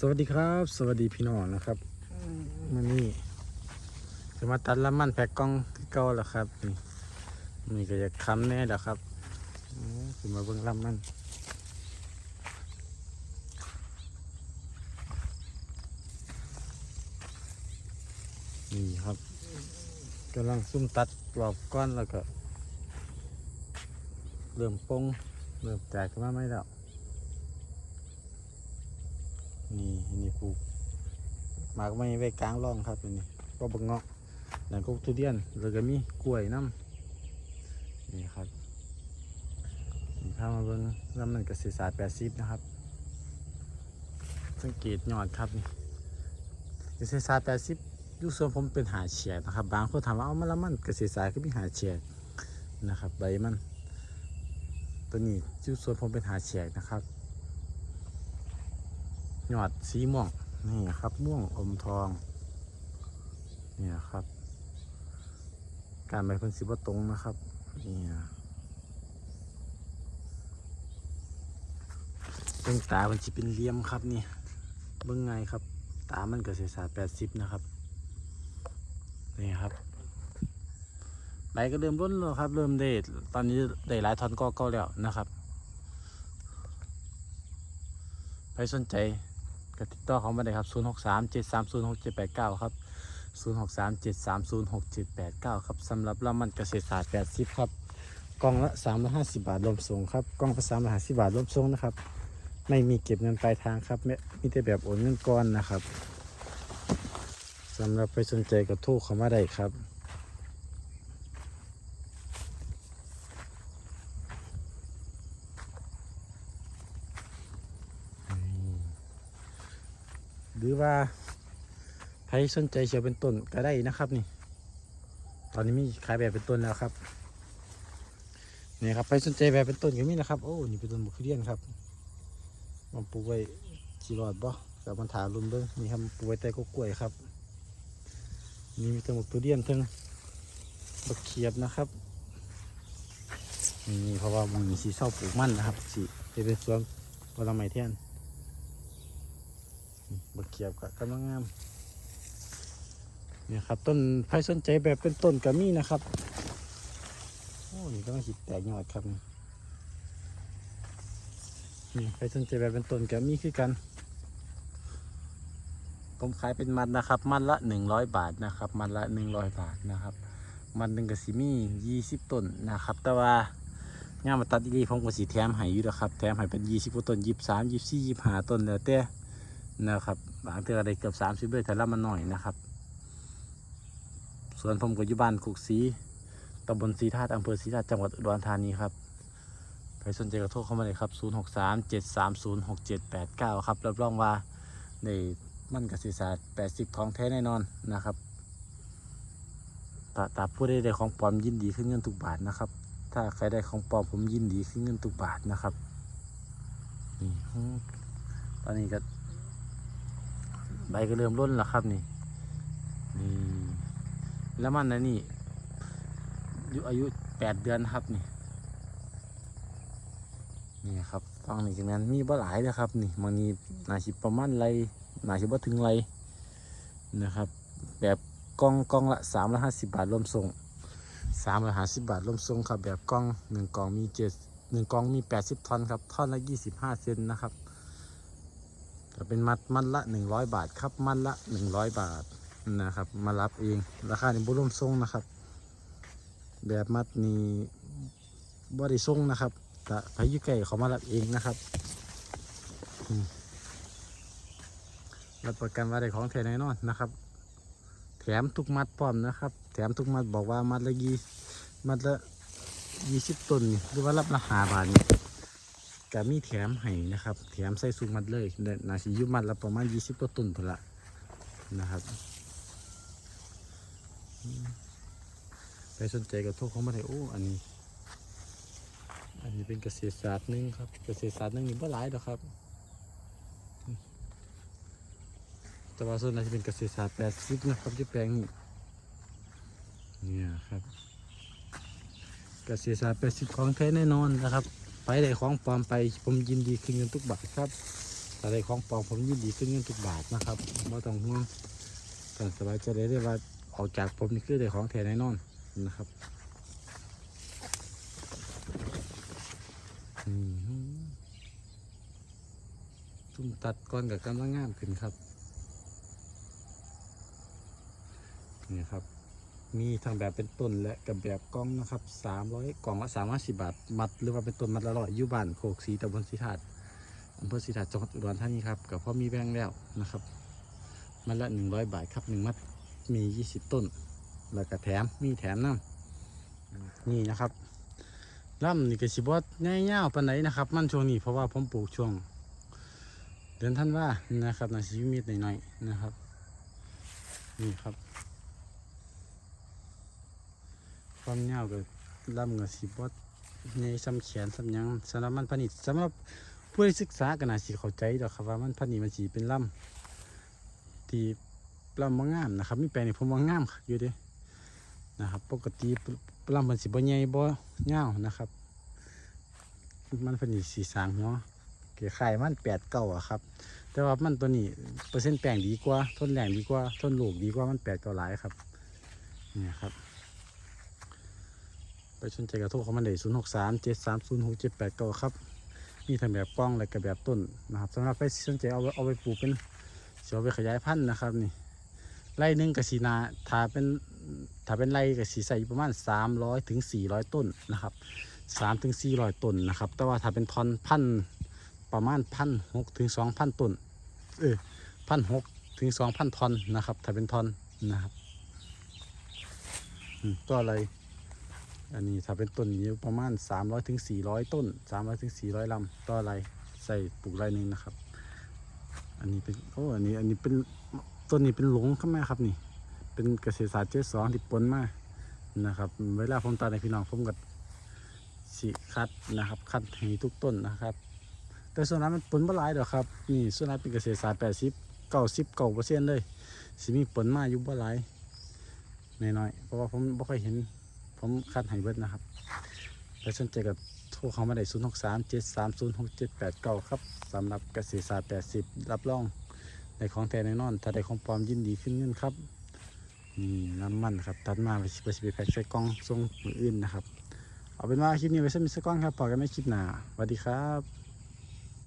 สวัสดีครับ สวัสดีพี่น้องนะครับมื่อนี้จะมาตัดละมันแพ็กกล้องคือเก่าแล้วครับ นี่นี่ก็จะค้ำแน่แล้วครับอืมคือมาเบิ่งลำมันนี่ครับกำลังซุ่มตัดกรอบก้อนแล้วก็ เริ่มปงเริ่มแตกขึ้นมาไหมแล้ว นี่นี่ปลูกหมากไม่ไว้กลางร่องครับอันนี่ก็บักเงาะแล้วก็ทุเรียนแล้วก็มีกล้วยน้ำนี่ครับนี่พามาเบิ่งลำนั้นเกษตรศาสตร์แปดสิบนะครับ สังเกตยอดครับนี่เกษตรศาสตร์แปดสิบยูส่วนผมเป็นหาเฉียดนะครับ บางคนถามว่าเอามาละมันเกษตรศาสตร์ก็มีหาเฉียดนะครับ ใบมัน ตัวนี้ยูส่วนผมเป็นหาเฉียดนะครับ ยอดสีม่วงนี่ครับม่วงอมทองนี่ครับ การใบเพิ่นสิบ่ตรงนะครับนี่เบิ่งตามันสิเป็นเลี่ยมครับนี่เบิ่งไงครับ ตามันก็เสียสาแปดสิบนะครับนี่ครับใบก็เริ่มร่นแล้วครับ เริ่มได้ตอนนี้ได้หลายทอนก็เก่าแล้วนะครับใครสนใจ ก็ติดต่อเขามาได้ครับ 0 6 3 7 3 0 6 7 8 9 ครับ 0 6 3 7 3 0 6 7 8 9 ครับสำหรับลำมันเกษตรศาสตร์80 ครับ กล่องละ350 บาทรวมส่งครับ กล่องละ350บาทรวมส่งนะครับ ไม่มีเก็บเงินปลายทางครับไม่มีแต่แบบโอนเงินก้อนนะครับสำหรับไปสนใจก็โทรเขามาได้ครับ หรือว่าใครสนใจเชียวเป็นต้นก็ได้นะครับนี่ ตอนนี้มีขายแบบเป็นต้นแล้วครับนี่ครับใครสนใจแบบเป็นต้นก็มีนะครับโอ้นี่เป็นต้นบุคเรียนครับมันปลูกไว้จีรอดบ่กับมันถารุนเบิ้งนี่ครับปลูกไว้แต่ก็กล้วยครับ นี่มีต้นบุกทุเรียนทั้งบักเขียบนะครับนี่เพราะว่ามันมีสีเศร้าปลูกมันนะครับสีเป็นสวนผลไม้เทียน บักเขียบกับกำลังงามเนี่ยครับต้นใครสนใจแบบเป็นต้นกระมี่นะครับโอ้นี่กำลังหิดแตกยอดครับนี่นี่สนใจแบบเป็นต้นกระมี่คือกัน ผมขายเป็นมัดนะครับ มัดละหนึ่งร้อยบาทนะครับ มัดละหนึ่งร้อยบาทนะครับ มันหนึ่งกระสีมียี่สิบต้นนะครับ แต่ว่าง่ามาตัดดีๆผมก็สีแถมให้อยู่นะครับ แถมให้เป็นยี่สิบต้นยี่สิบสามยี่สิบสี่ยี่สิบห้าต้นแล้วแต่ นะครับบางเทือได้เกือบสามสิบเลยแต่ละมันหน่อยนะครับ ส่วนผมก็อยู่บ้านคุกสีตำบลศรีธาตุอำเภอศรีธาตุจังหวัดอุดรธานีครับใครสนใจก็โทรเข้ามาเลยครับ 0 6 3 7 3 0 6 7 8 9 ครับรับรองว่าในมันกสิศาสตร์80 ของแท้แน่นอนนะครับถ้าถ้าผู้ใดได้ของปลอมยินดีขึ้นเงินทุกบาทนะครับ ถ้าใครได้ของปลอมผมยินดีขึ้นเงินทุกบาทนะครับนี่ตอนนี้ก็ ใบก็เริ่มร่นแล้วครับนี่นี่แล้วมันนะนี่อายุอายุแปดเดือนครับนี่นี่ครับฟังนี่กันนั้นมีบ่หลายนะครับ นี่มันนี่นาชิประมาณไรนาชิบ่ถึงไรนะครับ แบบกล่องกล่องละสามร้อยห้าสิบบาทรวมส่งสามร้อยห้าสิบบาทรวมส่งครับแบบกล่องหนึ่งกล่องมีเจ็ดหนึ่งกล่องมีแปดสิบท่อนครับท่อนละยี่สิบห้าเซนนะครับ ก็เป็นมัดมัดละหนึ่งร้อยบาทครับ มัดละหนึ่งร้อยบาทนะครับ มารับเอง ราคาในบุรุมทรงนะครับ แบบมัดนี้บริทรงนะครับแต่พายุไก่เขามารับเองนะครับรับประกันว่าได้ของแท้แน่นอนนะครับ แถมทุกมัดพร้อมนะครับ แถมทุกมัดบอกว่ามัดละยี่มัดละยี่สิบต้นหรือว่ารับราคาบาทนี่ ก็มีแถมให้นะครับ แถมใส่สูงมัดเลยเดยนาสิยุมัดละประมาณยี่สิบตัวต้นพนละนะครับอืมไปสนใจกับโทษเขามาได้โอ้อันนี้ อันนี้เป็นเกษตรศาสตร์หนึ่งครับ เกษตรศาสตร์นึงนี่บ่หลายดอกครับ แต่ว่าส่วนใหญ่จะเป็นเกษตรศาสตร์แปดสิบนะครับที่แปลงนี้เนี่ยครับ เกษตรศาสตร์แปดสิบของแท้แน่นอนนะครับ ไปได้ของปลอมไปผมยินดีคืนเงินทุกบาทครับไปาได้ของปลอมผมยินดีขึ้นเงินทุกบาทนะครับไม่ต้องห่วงแต่สบายใจได้เลยว่าออกจากผมนี่คือได้ของแท้แน่นอนนะครับทุ่มตัดก้อนกับกำลังงามขึ้นครับนี่ครับ มีทั้งแบบเป็นต้นและกับแบบกล้องนะครับสามร้อยกล่องละสามร้อยสิบบาท มัดหรือว่าเป็นต้นมัดละร้อยอยู่บ้านโคกสีตำบลสีถาดอำเภอสีถาดจังหวัดอุดรธานีครับกับพ่อมีแบงแล้วนะครับ มัดละหนึ่งร้อยบาทครับหนึ่งมัดมียี่สิบต้น แล้วก็แถมมีแถมน้ำนี่นะครับล่ำนี่ก็สิบว่าง่ายๆปานไหนนะครับ มันช่วงนี้เพราะว่าผมปลูกช่วง เดือนท่านว่านะครับนาชีวิตหน่อยๆนะครับ นี่ครับ ความยาวก็ลำก็สิบวัดในซ้ำแขนซ้ำยังสำหรับมันผนิตสำหรับผู้ศึกษาก็น่าสิเข้าใจดอกครับว่ามันผนิตมันสีเป็นลำที่ลำว่างามนะครับมีแปลงนี่ผมว่างามอยู่เด้นะครับ ปกติลำมันสิบ่ใหญ่บ่ยาวนะครับ มันผนิตสีสางหัวเกี่ยไข่มันแปดเก้าอะครับ แต่ว่ามันตัวนี้เปอร์เซ็นต์แปลงดีกว่าทนแรงดีกว่าทนลูกดีกว่ามันแปดเก้าหลายครับนี่ครับ ไปสนใจกระทู้เขามาได้ศูนย์หกสามเจ็ดสามศูนย์หกเจ็ดแปดเก้าครับ มีทั้งแบบกล้องและก็แบบต้นนะครับสำหรับไปสนใจเอาไว้เอาไปปลูกเป็นเสียวไปขยายพันธุ์นะครับนี่ไร่หนึ่งกับสีนาถ้าเป็นถ้าเป็นไร่กับสีใส่ประมาณสามร้อยถึงสี่ร้อยต้นนะครับสามถึงสี่ร้อยต้นนะครับ แต่ว่าถ้าเป็นทอนพันธุ์ประมาณพันหกถึงสองพันต้นเออพันหกถึงสองพันทอนนะครับ ถ้าเป็นทอนนะครับก็อะไร อันนี้ถ้าเป็นต้นนี้ประมาณ 300ถึง400 ต้น 300ถึง400ลำต่อไรใส่ปลูกไรหนึ่งนะครับ อันนี้เป็นโอ้อันนี้อันนี้เป็นต้นนี้เป็นหลงครับแม่ครับนี่ เป็นเกษตรศาสตร์เจ็ดสองที่ปนมานะครับ เวลาผมตัดในพี่น้องผมก็สีคัดนะครับ คัดให้ทุกต้นนะครับ แต่ส่วนนั้นมันปนบ่หลายดอกครับนี่ส่วนนั้นเป็นเกษตรศาสตร์80 90 9เปอร์เซ็นต์เลยสิมีปนมาอยู่บ่หลายน้อยๆเพราะว่าผมบ่ค่อยเห็น ผมคัดให้เบิดนะครับไปสนใจกับโทรเข้ามาได้0 6 3 7 3 0 6 7 8 9ครับสำหรับเกษตรศาสตร์80รับรองในของแท้แน่นอน ถ้าได้ของปลอมยินดีขึ้นเงินครับนี่น้ำมันครับตัดมาไปสิไปสิไปแพ็คใส่กล่องทรงมืออื่นนะครับ เอาเป็นว่าคลิปนี้ไว้สมิสก้องครับพอกันไม่คลิปหนาสวัสดีครับ